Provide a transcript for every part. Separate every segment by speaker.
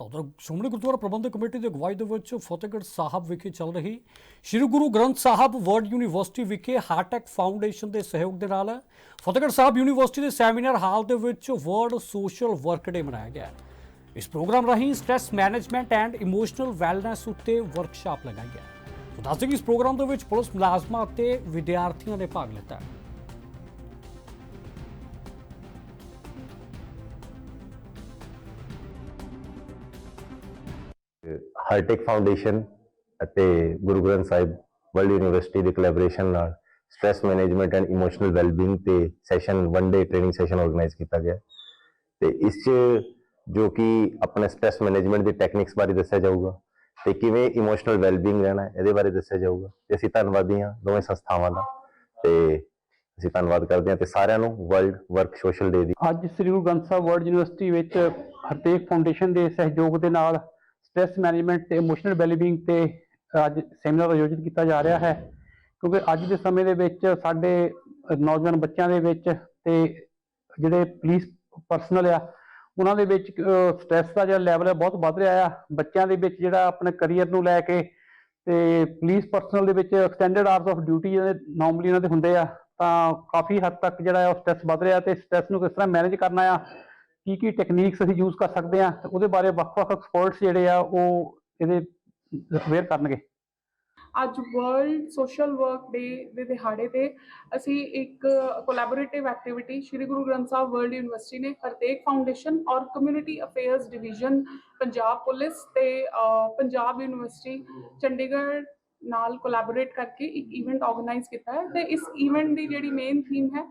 Speaker 1: ਤਾਂ ਉਧਰ ਸ਼੍ਰੋਮਣੀ ਗੁਰਦੁਆਰਾ ਪ੍ਰਬੰਧਕ ਕਮੇਟੀ ਦੀ ਅਗਵਾਈ ਦੇ ਵਿੱਚ ਫਤਿਹਗੜ੍ਹ ਸਾਹਿਬ ਵਿਖੇ ਚੱਲ ਰਹੀ ਸ੍ਰੀ ਗੁਰੂ ਗ੍ਰੰਥ ਸਾਹਿਬ ਵਰਲਡ ਯੂਨੀਵਰਸਿਟੀ ਵਿਖੇ ਹਾਰਟੈਕ ਫਾਊਂਡੇਸ਼ਨ ਦੇ ਸਹਿਯੋਗ ਦੇ ਨਾਲ ਫਤਿਹਗੜ੍ਹ ਸਾਹਿਬ ਯੂਨੀਵਰਸਿਟੀ ਦੇ ਸੈਮੀਨਾਰ ਹਾਲ ਦੇ ਵਿੱਚ ਵਰਲਡ ਸੋਸ਼ਲ ਵਰਕ ਡੇ ਮਨਾਇਆ ਗਿਆ। ਇਸ ਪ੍ਰੋਗਰਾਮ ਰਾਹੀਂ stress management and emotional wellness ਉੱਤੇ ਵਰਕਸ਼ਾਪ ਲਗਾਈ ਗਿਆ। ਦੱਸਦੇ ਕਿ ਇਸ ਪ੍ਰੋਗਰਾਮ ਦੇ ਵਿੱਚ ਪੁਲਿਸ ਮੁਲਾਜ਼ਮਾਂ ਅਤੇ ਵਿਦਿਆਰਥੀਆਂ ਨੇ ਭਾਗ ਲਿੱਤਾ।
Speaker 2: ਹਾਈਟੈਕ ਫਾਊਂਡੇਸ਼ਨ ਅਤੇ ਗੁਰੂ ਗ੍ਰੰਥ ਸਾਹਿਬ ਵਰਲਡ ਯੂਨੀਵਰਸਿਟੀ ਦੇ ਕੋਲੈਬੋਰੇਸ਼ਨ ਨਾਲ stress management and emotional wellbeing ਤੇ session one day training session organise ਕੀਤਾ ਗਿਆ। ਤੇ ਇਸ 'ਚ ਜੋ ਕਿ ਆਪਣੇ ਸਟ੍ਰੈਸ ਮੈਨੇਜਮੈਂਟ ਦੀ ਟੈਕਨਿਕਸ ਬਾਰੇ ਦੱਸਿਆ ਜਾਊਗਾ ਤੇ ਕਿਵੇਂ ਇਮੋਸ਼ਨਲ ਵੈਲਬੀਇੰਗ ਰਹਿਣਾ ਇਹਦੇ ਬਾਰੇ ਦੱਸਿਆ ਜਾਊਗਾ ਤੇ ਅਸੀਂ ਧੰਨਵਾਦੀ ਹਾਂ ਦੋਵੇਂ ਸੰਸਥਾਵਾਂ ਦਾ। ਤੇ ਅਸੀਂ ਧੰਨਵਾਦ ਕਰਦੇ ਹਾਂ ਤੇ ਸਾਰਿਆਂ ਨੂੰ ਵਰਲਡ ਵਰਕ ਸੋਸ਼ਲ ਡੇ ਦੀ।
Speaker 3: ਅੱਜ ਸ੍ਰੀ ਗੁਰੂ ਗ੍ਰੰਥ ਸਾਹਿਬ ਵਰਲਡ ਯੂਨੀਵਰਸਿਟੀ ਵਿੱਚ ਹਰਤੇਕ ਫਾਊਂਡੇਸ਼ਨ ਦੇ ਸਹਿਯੋਗ ਦੇ ਨਾਲ ਸਟ੍ਰੈਸ ਮੈਨੇਜਮੈਂਟ ਤੇ ਇਮੋਸ਼ਨਲ ਵੈਲਬੀਇੰਗ ਤੇ ਅੱਜ ਸੈਮੀਨਾਰ ਆਯੋਜਿਤ ਕੀਤਾ ਜਾ ਰਿਹਾ ਹੈ। ਕਿਉਂਕਿ ਅੱਜ ਦੇ ਸਮੇਂ ਦੇ ਵਿੱਚ ਸਾਡੇ ਨੌਜਵਾਨ ਬੱਚਿਆਂ ਦੇ ਵਿੱਚ ਤੇ ਜਿਹੜੇ ਪੁਲਿਸ ਪਰਸਨਲ ਆ, ਉਹਨਾਂ ਦੇ ਵਿੱਚ ਸਟ੍ਰੈਸ ਦਾ ਜਿਹੜਾ ਲੈਵਲ ਹੈ ਬਹੁਤ ਵੱਧ ਰਿਹਾ ਆ। ਬੱਚਿਆਂ ਦੇ ਵਿੱਚ ਜਿਹੜਾ ਆਪਣੇ ਕੈਰੀਅਰ ਨੂੰ ਲੈ ਕੇ ਤੇ ਪੁਲਿਸ ਪਰਸਨਲ ਦੇ ਵਿੱਚ ਐਕਸਟੈਂਡਡ ਆਵਰਸ ਆਫ ਡਿਊਟੀ ਜਿਹੜੇ ਨਾਰਮਲੀ ਇਹਨਾਂ ਦੇ ਹੁੰਦੇ ਆ, ਤਾਂ ਕਾਫੀ ਹੱਦ ਤੱਕ ਜਿਹੜਾ ਹੈ ਉਹ ਸਟ੍ਰੈਸ ਵੱਧ ਰਿਹਾ ਤੇ ਸਟ੍ਰੈਸ ਨੂੰ ਕਿਸ ਤਰ੍ਹਾਂ ਮੈਨੇਜ ਕਰਨਾ ਆ ਕੀ ਕੀ ਟੈਕਨੀਕਸ ਅਸੀਂ ਯੂਜ਼ ਕਰ ਸਕਦੇ ਆ ਤੇ ਉਹਦੇ ਬਾਰੇ ਵੱਖ-ਵੱਖ ਐਕਸਪਰਟਸ ਜਿਹੜੇ ਆ ਉਹ ਇਹਦੇ ਅਵੇਅਰ ਕਰਨਗੇ।
Speaker 4: ਅੱਜ ਵਰਲਡ ਸੋਸ਼ਲ ਵਰਕ ਡੇ ਦੇ ਦਿਹਾੜੇ ਤੇ ਅਸੀਂ ਇੱਕ collaborative activity Shri Guru Granth Sahib world university ਨੇ ਹਰਤੇਕ ਫਾਊਂਡੇਸ਼ਨ ਔਰ community affairs division Punjab police ਤੇ ਪੰਜਾਬ ਯੂਨੀਵਰਸਿਟੀ ਚੰਡੀਗੜ੍ਹ ਨਾਲ ਕੋਲੈਬੋਰੇਟ ਕਰਕੇ ਇੱਕ ਇਵੈਂਟ ਆਰਗੇਨਾਈਜ਼ ਕੀਤਾ ਹੈ ਤੇ ਇਸ ਇਵੈਂਟ ਦੀ ਜਿਹੜੀ ਮੇਨ ਥੀਮ ਹੈ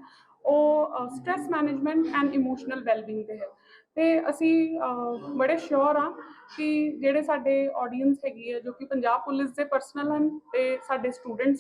Speaker 4: ਉਹ stress management and emotional wellbeing ਤੇ ਹੈ। ਤੇ ਅਸੀਂ ਬੜੇ ਸ਼ੋਰ ਆ ਕਿ ਜਿਹੜੇ ਸਾਡੇ ਆਡੀਅנס ਹੈਗੀ ਹੈ, ਜੋ ਕਿ ਪੰਜਾਬ ਪੁਲਿਸ ਦੇ ਪਰਸਨਲ ਹਨ ਤੇ ਸਾਡੇ ਸਟੂਡੈਂਟਸ